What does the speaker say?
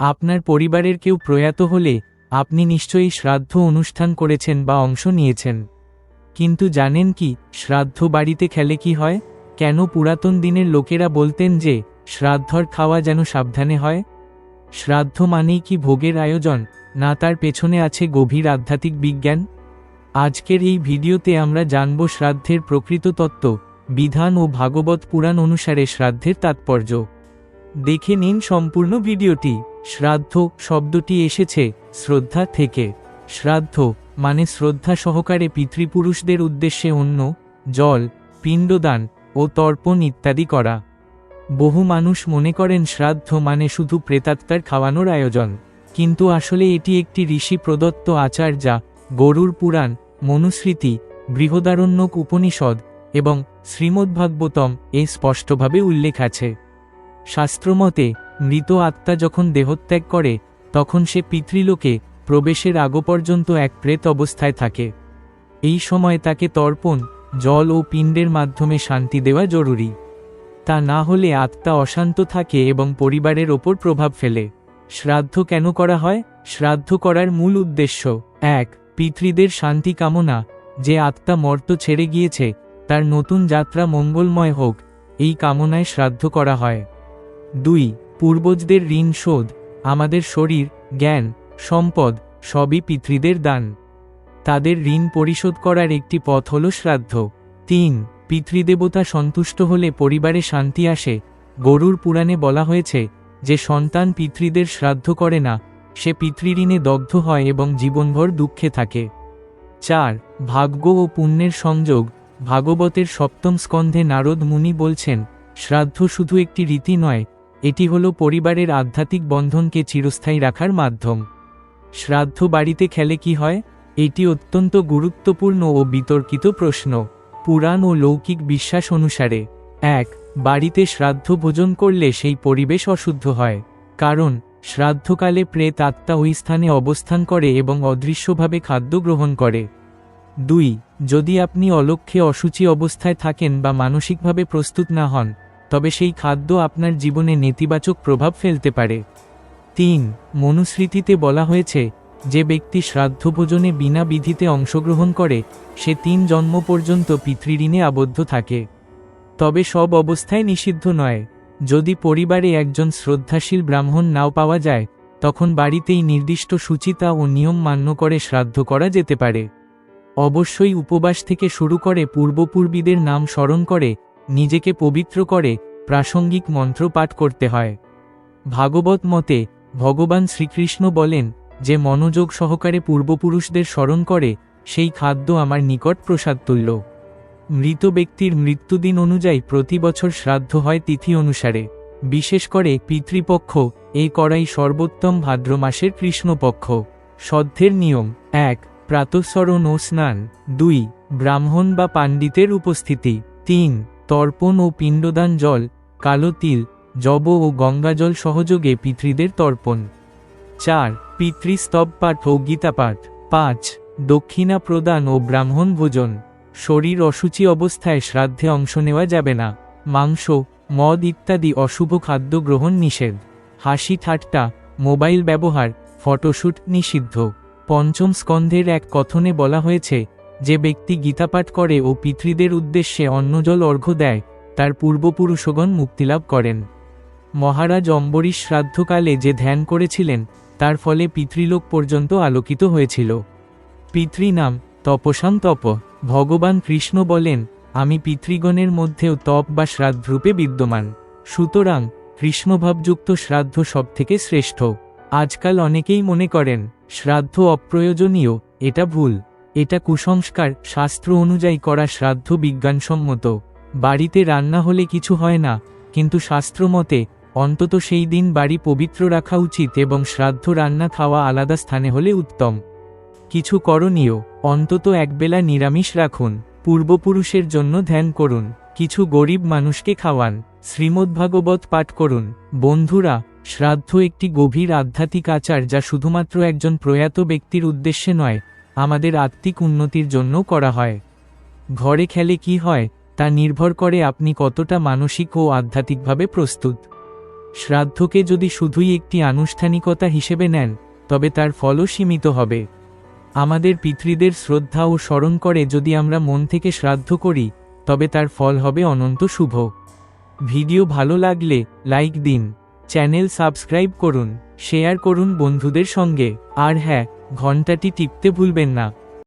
আপনার পরিবারের কেউ প্রয়াত হলে, আপনি নিশ্চয়ই শ্রাদ্ধ অনুষ্ঠান করেছেন বা অংশ নিয়েছেন। কিন্তু জানেন কি, শ্রাদ্ধ বাড়িতে খেলে কি হয়? কেন পুরাতন দিনের লোকেরা বলতেন যে, শ্রাদ্ধর খাওয়া যেন সাবধানে হয়? শ্রাদ্ধ মানেই কি ভোগের আয়োজন, না তার পেছনে আছে গভীর আধ্যাত্মিক বিজ্ঞান? আজকের এই ভিডিওতে আমরা জানব শ্রাদ্ধের প্রকৃত তত্ত্ব, বিধান ও ভাগবত পুরাণ অনুসারে শ্রাদ্ধের তাৎপর্য। দেখে নিন সম্পূর্ণ ভিডিওটি। শ্রাদ্ধ শব্দটি এসেছে শ্রদ্ধা থেকে। শ্রাদ্ধ মানে শ্রদ্ধা সহকারে পিতৃপুরুষদের উদ্দেশ্যে অন্য জল, পিণ্ডদান ও তর্পণ ইত্যাদি করা। বহু মানুষ মনে করেন শ্রাদ্ধ মানে শুধু প্রেতাত্মার খাওয়ানোর আয়োজন, কিন্তু আসলে এটি একটি ঋষি প্রদত্ত আচার যা গরুর পুরাণ, মনুস্মৃতি, বৃহদারণ্যক উপনিষদ এবং শ্রীমদ্ভাগবতম এ স্পষ্টভাবে উল্লেখ আছে। শাস্ত্রমতে মৃত আত্মা যখন দেহত্যাগ করে, তখন সে পিতৃলোকে প্রবেশের আগ পর্যন্ত এক প্রেত অবস্থায় থাকে। এই সময় তাকে তর্পণ, জল ও পিণ্ডের মাধ্যমে শান্তি দেওয়া জরুরি। তা না হলে আত্মা অশান্ত থাকে এবং পরিবারের ওপর প্রভাব ফেলে। শ্রাদ্ধ কেন করা হয়? শ্রাদ্ধ করার মূল উদ্দেশ্য। এক, পিতৃদের শান্তি কামনা। যে আত্মা মর্ত ছেড়ে গিয়েছে, তার নতুন যাত্রা মঙ্গলময় হোক, এই কামনায় শ্রাদ্ধ করা হয়। দুই পূর্বজদের ঋণ শোধ, আমাদের শরীর, জ্ঞান, সম্পদ, সবই পিতৃদের দান। তাদের ঋণ পরিশোধ করার একটি পথ হল শ্রাদ্ধ। তিন, পিতৃদেবতা সন্তুষ্ট হলে পরিবারে শান্তি আসে। গরুর পুরাণে বলা হয়েছে, যে সন্তান পিতৃদের শ্রাদ্ধ করে না, সে পিতৃঋণে দগ্ধ হয় এবং জীবনভর দুঃখে থাকে। চার, ভাগ্য ও পুণ্যের সংযোগ, ভাগবতের সপ্তম স্কন্ধে নারদ মুনি বলছেন, শ্রাদ্ধ শুধু একটি রীতি নয় এটি হল পরিবারের আধ্যাত্মিক বন্ধনকে চিরস্থায়ী রাখার মাধ্যম। শ্রাদ্ধ বাড়িতে খেলে কি হয়? এটি অত্যন্ত গুরুত্বপূর্ণ ও বিতর্কিত প্রশ্ন। পুরাণ ও লৌকিক বিশ্বাস অনুসারে, এক, বাড়িতে শ্রাদ্ধ ভোজন করলে সেই পরিবেশ অশুদ্ধ হয়। কারণ, শ্রাদ্ধকালে প্রেত আত্মা ওই স্থানে অবস্থান করে এবং অদৃশ্যভাবে খাদ্য গ্রহণ করে। দুই, যদি আপনি অলক্ষ্যে অসুচি অবস্থায় থাকেন বা মানসিকভাবে প্রস্তুত না হন তবে সেই খাদ্য আপনার জীবনে নেতিবাচক প্রভাব ফেলতে পারে। তিন, মনুস্মৃতিতে বলা হয়েছে, যে ব্যক্তি শ্রাদ্ধভোজনে বিনা বিধিতে অংশগ্রহণ করে, সে তিন জন্ম পর্যন্ত পিতৃঋণে আবদ্ধ থাকে। তবে সব অবস্থায় নিষিদ্ধ নয়। যদি পরিবারে একজন শ্রদ্ধাশীল ব্রাহ্মণ নাও পাওয়া যায়, তখন বাড়িতেই নির্দিষ্ট সূচিতা ও নিয়ম মান্য করে শ্রাদ্ধ করা যেতে পারে। অবশ্যই উপবাস থেকে শুরু করে পূর্বপূর্বীদের নাম স্মরণ করে নিজেকে পবিত্র করে, প্রাসঙ্গিক মন্ত্র পাঠ করতে হয়। ভাগবত মতে, ভগবান শ্রীকৃষ্ণ বলেন যে, মনোযোগ সহকারে পূর্বপুরুষদের স্মরণ করে, সেই খাদ্য আমার নিকট প্রসাদ তুল্য। মৃত ব্যক্তির মৃত্যুদিন অনুযায়ী প্রতি বছর শ্রাদ্ধ হয় তিথি অনুসারে। বিশেষ করে পিতৃপক্ষ, এই করাই সর্বোত্তম ভাদ্র মাসের কৃষ্ণপক্ষ। সদ্ধের নিয়ম, এক, প্রাতঃস্মরণ ও স্নান। দুই, ব্রাহ্মণ বা পাণ্ডিতের উপস্থিতি। তিন তর্পণ ও পিণ্ডদান জল, কালো তিল, জব ও গঙ্গাজল সহযোগে পিতৃদের তর্পণ। চার, পিতৃস্তব পাঠ ও গীতাপাঠ। পাঁচ, দক্ষিণা প্রদান ও ব্রাহ্মণ ভোজন। শরীর অসুচি অবস্থায় শ্রাদ্ধে অংশ নেওয়া যাবে না। মাংস, মদ ইত্যাদি অশুভ খাদ্য গ্রহণ নিষেধ। হাসি ঠাট্টা, মোবাইল ব্যবহার ফটোশ্যুট নিষিদ্ধ। পঞ্চম স্কন্ধের এক কথনে বলা হয়েছে যে ব্যক্তি গীতাপাঠ করে ও পিতৃদের উদ্দেশ্যে অন্নজল অর্ঘ্য দেয়, তার পূর্বপুরুষগণ মুক্তিলাভ করেন। মহারাজ অম্বরীশ শ্রাদ্ধকালে যে ধ্যান করেছিলেন, তার ফলে পিতৃলোক পর্যন্ত আলোকিত হয়েছিল। পিতৃনাম তপসাম তপ, ভগবান কৃষ্ণ বলেন, আমি পিতৃগণের মধ্যেও তপ বা শ্রাদ্ধরূপে বিদ্যমান। সুতরাং, কৃষ্ণভাবযুক্ত শ্রাদ্ধ সবথেকে শ্রেষ্ঠ। আজকাল অনেকেই মনে করেন, শ্রাদ্ধ অপ্রয়োজনীয়, এটা ভুল। এটা কুসংস্কার, শাস্ত্র অনুযায়ী করা শ্রাদ্ধ বিজ্ঞানসম্মত। বাড়িতে রান্না হলে কিছু হয় না, কিন্তু শাস্ত্রমতে, অন্তত সেই দিন বাড়ি পবিত্র রাখা উচিত এবং শ্রাদ্ধ রান্না খাওয়া আলাদা স্থানে হলে উত্তম। কিছু করণীয়, অন্তত একবেলা নিরামিষ রাখুন, পূর্বপুরুষের জন্য ধ্যান করুন, কিছু গরিব মানুষকে খাওয়ান, শ্রীমদ্ভাগবত পাঠ করুন। বন্ধুরা, শ্রাদ্ধ একটি গভীর আধ্যাত্মিক আচার যা শুধুমাত্র একজন প্রয়াত ব্যক্তির উদ্দেশ্যে নয় আমাদের আত্মিক উন্নতির জন্য করা হয়। ঘরে খেলে কি হয়, তা নির্ভর করে আপনি কতটা মানসিক ও আধ্যাত্মিকভাবে প্রস্তুত। শ্রাদ্ধকে যদি শুধুই একটি আনুষ্ঠানিকতা হিসেবে নেন, তবে তার ফলও সীমিত হবে। আমাদের পিতৃদের শ্রদ্ধা ও স্মরণ করে যদি আমরা মন থেকে শ্রাদ্ধ করি, তবে তার ফল হবে অনন্ত শুভ। ভিডিও ভালো লাগলে লাইক দিন, চ্যানেল সাবস্ক্রাইব করুন, শেয়ার করুন বন্ধুদের সঙ্গে। আর হ্যাঁ ঘন্টাটি টিপতে ভুলবেন না।